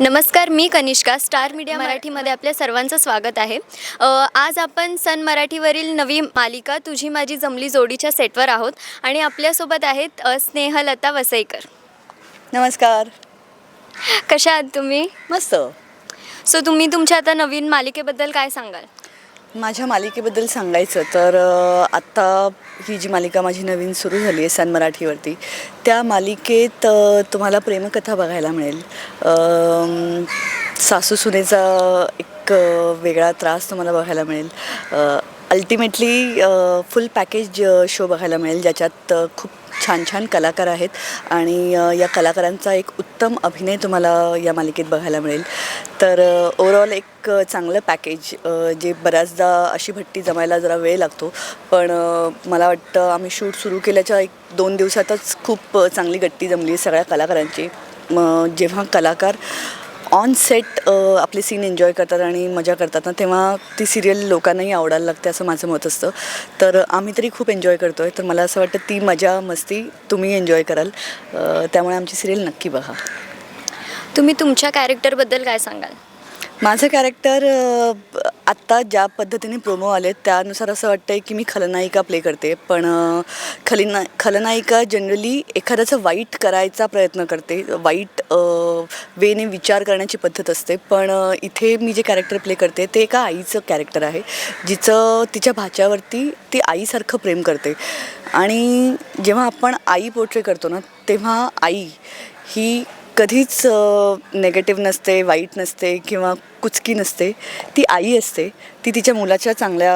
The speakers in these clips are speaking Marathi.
नमस्कार मी कनिष्का स्टार मीडिया मराठीमध्ये आपल्या सर्वांचं स्वागत आहे. आज आपण सन मराठीवरील नवी मालिका तुझी माझी जमली जोडीच्या सेटवर आहोत आणि आपल्यासोबत आहेत स्नेहलता वसईकर. नमस्कार. कशा आहात तुम्ही? मस्त. सो तुम्ही तुमच्या आता नवीन मालिकेबद्दल काय सांगाल? माझ्या मालिकेबद्दल सांगायचं तर आत्ता ही जी मालिका माझी नवीन सुरू झाली आहे सन मराठीवरती त्या मालिकेत तुम्हाला प्रेमकथा बघायला मिळेल. सासू सुनेचा एक वेगळा त्रास तुम्हाला बघायला मिळेल. अल्टिमेटली फुल पॅकेज शो बघायला मिळेल ज्याच्यात खूप छान छान कलाकार आहेत आणि या कलाकारांचा एक उत्तम अभिनय तुम्हाला या मालिकेत बघायला मिळेल. तर ओवरऑल एक चांगलं पॅकेज जे बऱ्याचदा अशी भट्टी जमायला जरा वेळ लागतो. पण मला वाटतं आम्ही शूट सुरू केल्याच्या एक दोन दिवसातच खूप चांगली गट्टी जमली सगळ्या कलाकारांची. मग जेव्हा कलाकार ऑन सेट आपले सीन एन्जॉय करतात आणि मजा करतात ना तेव्हा ती सिरियल लोकांनाही आवडायला लागते असं माझं मत असतं. तर आम्ही तरी खूप एन्जॉय करतो आहे तर मला असं वाटतं ती मजा मस्ती तुम्ही एन्जॉय कराल. त्यामुळे आमची सिरियल नक्की बघा. तुम्ही तुमच्या कॅरेक्टरबद्दल काय सांगाल? माझं कॅरेक्टर आत्ता ज्या पद्धतीने प्रोमो आले त्यानुसार असं वाटतं आहे की मी खलनायिका प्ले करते. पण खलिना खलनायिका जनरली एखाद्याचं वाईट करायचा प्रयत्न करते. वाईट वेने विचार करण्याची पद्धत असते. पण इथे मी जे कॅरेक्टर प्ले करते ते एका आईचं कॅरेक्टर आहे. जिचं तिच्या भाच्यावरती ती आईसारखं प्रेम करते. आणि जेव्हा आपण आई पोर्ट्रे करतो ना तेव्हा आई ही कधीच नेगेटिव्ह नसते वाईट नसते किंवा कुचकी नसते. ती आई असते. ती तिच्या मुलाच्या चांगल्या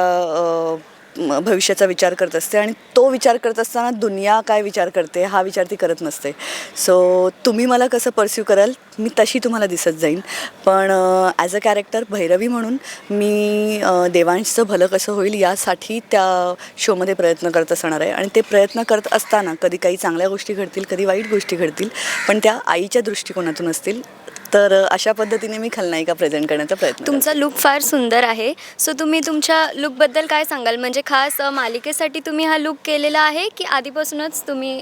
भविष्याचा विचार करत असते आणि तो विचार करत असताना दुनिया काय विचार करते हा विचार ती करत नसते. सो तुम्ही मला कसं परस्यू कराल मी तशी तुम्हाला दिसत जाईन. पण ॲज अ कॅरेक्टर भैरवी म्हणून मी देवांशचं भलं कसं होईल यासाठी त्या शोमध्ये प्रयत्न करत असणार आहे. आणि ते प्रयत्न करत असताना कधी काही चांगल्या गोष्टी घडतील कधी वाईट गोष्टी घडतील पण त्या आईच्या दृष्टिकोनातून असतील. तर अशा पद्धतीने मी खलनायिका प्रेझेंट करण्याचा प्रयत्न. तुमचा लुक फार सुंदर आहे. सो तुम्ही तुमच्या लुकबद्दल काय सांगाल? म्हणजे खास मालिकेसाठी तुम्ही हा लुक केलेला आहे की आधीपासूनच तुम्ही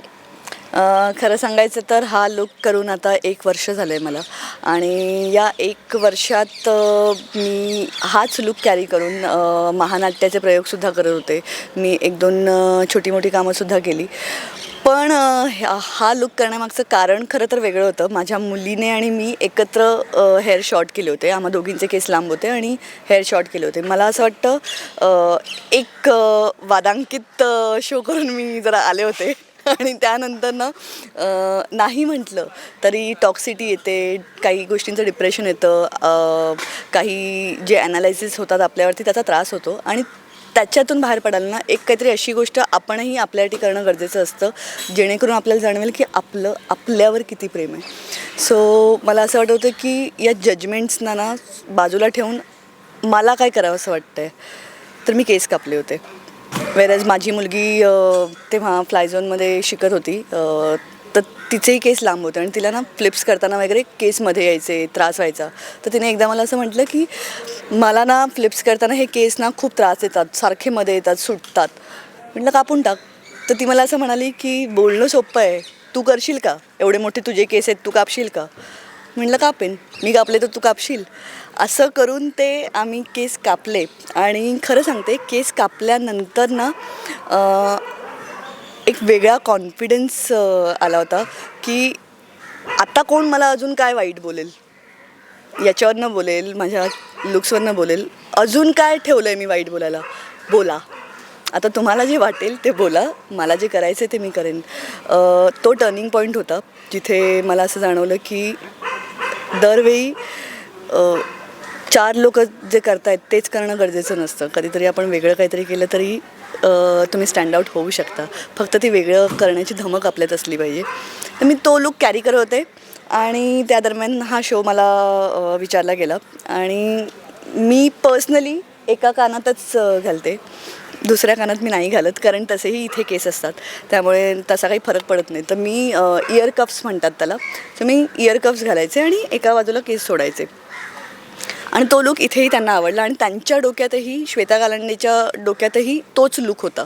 अ, खरं सांगायचं तर हा लुक करून आता एक वर्ष झालं आहे मला. आणि या एक वर्षात अ, मी हाच लुक कॅरी करून अ, महानाट्याचे प्रयोगसुद्धा करत होते. मी एक दोन अ, छोटी मोठी कामंसुद्धा केली. पण ह्या- हा लुक करण्यामागचं कारण खरं तर वेगळं होतं. माझ्या मुलीने आणि मी एकत्र हेअर शॉर्ट केले होते. आम्हा दोघींचे केस लांब होते आणि हेअर शॉर्ट केले होते. मला असं वाटतं एक वादांकित शो करून मी जरा आले होते. आणि त्यानंतर ना नाही म्हटलं तरी टॉक्सिटी येते काही गोष्टींचं डिप्रेशन येतं काही जे ॲनालायसिस होतात आपल्यावरती त्याचा त्रास होतो. आणि त्याच्यातून बाहेर पडाल ना एक काहीतरी अशी गोष्ट आपणही आपल्यासाठी करणं गरजेचं असतं जेणेकरून आपल्याला जाणवेल की आपलं आपल्यावर किती प्रेम आहे. सो मला असं वाटत होतं की या जजमेंट्सना ना बाजूला ठेवून मला काय करावं असं वाटतं आहे तर मी केस कापले होते. वेरॅज माझी मुलगी तेव्हा फ्लायझोनमध्ये शिकत होती तर तिचेही केस लांब होते आणि तिला ना फ्लिप्स करताना वगैरे केसमध्ये यायचे त्रास व्हायचा. तर तिने एकदा मला असं म्हटलं की मला ना फ्लिप्स करताना हे केस ना खूप त्रास येतात सारखे मध्ये येतात सुटतात. म्हटलं कापून टाक. तर ती मला असं म्हणाली की बोलणं सोपं आहे. तू करशील का? एवढे मोठे तुझे केस आहेत तू कापशील का? म्हटलं कापेन. मी कापले तर तू कापशील. असं करून ते आम्ही केस कापले. आणि खरं सांगते केस कापल्यानंतर ना एक वेगळा कॉन्फिडन्स आला होता की आता कोण मला अजून काय वाईट बोलेल? याच्यावरनं बोलेल माझ्या लुक्सवरनं बोलेल. अजून काय ठेवलं आहे मी वाईट बोलायला? बोला. आता तुम्हाला जे वाटेल ते बोला. मला जे करायचं ते मी करेन. तो टर्निंग पॉईंट होता जिथे मला असं जाणवलं की दरवेळी चार लोक जे करतायत तेच करणं गरजेचं नसतं. कधीतरी आपण वेगळं काहीतरी केलं तरी तुम्ही स्टँड आउट होऊ शकता. फक्त ती वेगळं करण्याची धमक आपल्यात असली पाहिजे. तर मी तो लुक कॅरी करत होते. आणि त्या दरम्यान हा शो मला विचारला गेला. आणि मी पर्सनली एका कानातच घालते. दुसऱ्या कानात मी नाही घालत कारण तसेही इथे केस असतात. त्यामुळे तसा काही फरक पडत नाही. तर मी इयर कप्स म्हणतात त्याला. तर मी इयर कप्स घालायचे आणि एका बाजूला केस सोडायचे. आणि तो लुक इथेही त्यांना आवडला आणि त्यांच्या डोक्यातही श्वेता गालांडेच्या डोक्यातही तोच लुक होता.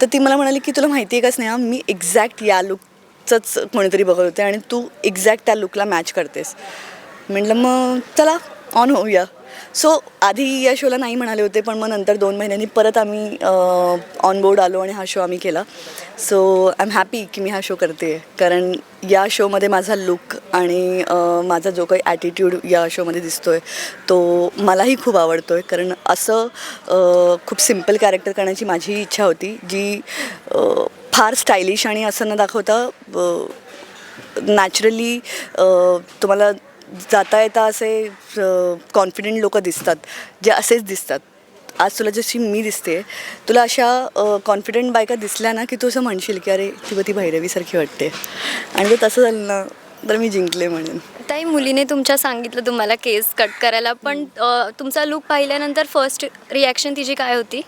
तर ती मला म्हणाली की तुला माहिती आहे का स्नेहा मी एक्झॅक्ट या लुकचंच कोणीतरी बघत होते आणि तू एक्झॅक्ट त्या लुकला मॅच करतेस. म्हटलं मग चला ऑन होऊया. सो आधी या शोला नाही म्हणाले होते पण मग नंतर दोन महिन्यांनी परत आम्ही ऑन बोर्ड आलो आणि हा शो आम्ही केला. सो आय एम हॅपी की मी हा शो करते. कारण या शोमध्ये माझा लुक आणि माझा जो काही ॲटिट्यूड या शोमध्ये दिसतो आहे तो मलाही खूप आवडतो आहे कारण असं खूप सिंपल कॅरेक्टर करण्याची माझी इच्छा होती जी फार स्टायलिश आणि असं न दाखवता नॅचरली तुम्हाला जाता येता असे कॉन्फिडेंट लोक दिसतात जे असेच दिसतात. आज तुला जशी मी दिसते तुला अशा कॉन्फिडेंट बायका दिसल्या ना की तू असं म्हणशील की अरे ती ती भैरवीसारखी वाटते. आणि जर तसं झालं ना तर मी जिंकले म्हणेन. ताई मुलीने तुमच्या सांगितलं तुम्हाला केस कट करायला पण तुमचा लुक पाहिल्यानंतर फर्स्ट रिॲक्शन तिची काय होती?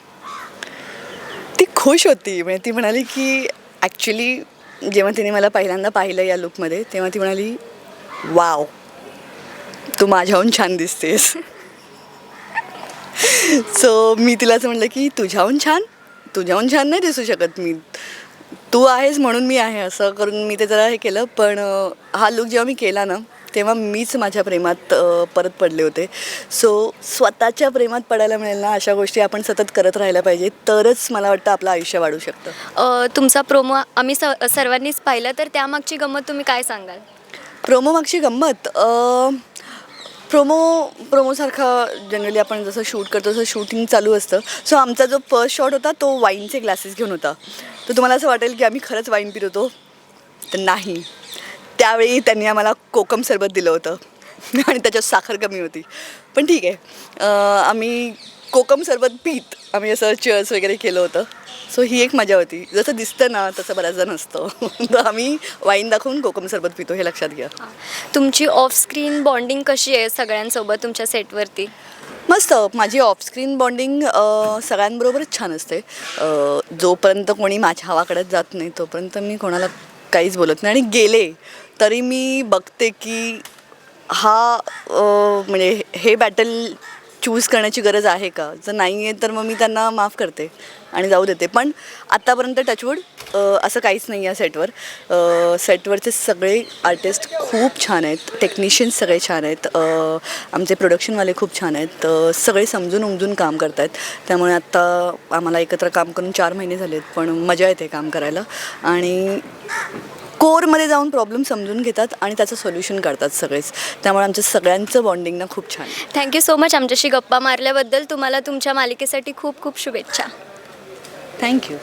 ती खुश होती. म्हणजे ती म्हणाली की ॲक्च्युली जेव्हा तिने मला पहिल्यांदा पाहिलं या लुकमध्ये तेव्हा ती म्हणाली वाव तू माझ्याहून छान दिसतेस. सो मी तिलाच म्हटलं की तुझ्याहून छान? तुझ्याहून छान नाही दिसू शकत मी. तू आहेस म्हणून मी आहे. असं करून मी ते जरा हे केलं. पण हा लुक जेव्हा मी केला ना तेव्हा मीच माझ्या प्रेमात परत पडले होते. सो स्वतःच्या प्रेमात पडायला मिळेल ना अशा गोष्टी आपण सतत करत राहायला पाहिजे. तरच मला वाटतं आपलं आयुष्य वाढू शकतं. तुमचा प्रोमो आम्ही स सर्वांनीच पाहिला. तर त्यामागची गंमत तुम्ही काय सांगाल? प्रोमो मागची गंमत प्रोमो प्रोमोसारखा जनरली आपण जसं शूट करतो तसं शूटिंग चालू असतं. सो आमचा जो फर्स्ट शॉट होता तो वाईनचे ग्लासेस घेऊन होता. तर तुम्हाला असं वाटेल की आम्ही खरंच वाईन पित होतो. तर नाही. त्यावेळी त्यांनी आम्हाला कोकम सरबत दिलं होतं. आणि त्याच्यात साखर कमी होती. पण ठीक आहे. आम्ही कोकम सरबत पीत आम्ही असं चेअर्स वगैरे केलं होतं. सो ही एक मजा होती. जसं दिसतं ना तसं बऱ्याचदा नसतं. तर आम्ही वाईन दाखवून कोकम सरबत पितो हे लक्षात घ्या. तुमची ऑफ स्क्रीन बॉन्डिंग कशी आहे सगळ्यांसोबत तुमच्या सेटवरती मस्त. माझी ऑफस्क्रीन बॉन्डिंग सगळ्यांबरोबरच छान असते. अ, जोपर्यंत कोणी माझ्या हवाकडे जात नाही तोपर्यंत मी कोणाला काहीच बोलत नाही. आणि गेले तरी मी बघते की हा अ, म्हणजे हे बॅटल चूज करण्याची गरज आहे का? जर नाही आहे तर मग मी त्यांना माफ करते आणि जाऊ देते. पण आत्तापर्यंत टचवूड असं काहीच नाही आहे सेटवर सेटवरचे सगळे आर्टिस्ट खूप छान आहेत. टेक्निशियन्स सगळे छान आहेत. आमचे प्रोडक्शनवाले खूप छान आहेत. सगळे समजून उमजून काम करत आहेत त्यामुळे आत्ता आम्हाला एकत्र काम करून चार महिने झालेत पण मजा येते काम करायला. आणि कोरमध्ये जाऊन प्रॉब्लेम समजून घेतात आणि त्याचं सोल्युशन काढतात सगळेच. त्यामुळे आमचं सगळ्यांचं बॉन्डिंग ना खूप छान थँक्यू सो मच आमच्याशी गप्पा मारल्याबद्दल तुम्हाला तुमच्या मालिकेसाठी खूप खूप शुभेच्छा. थँक्यू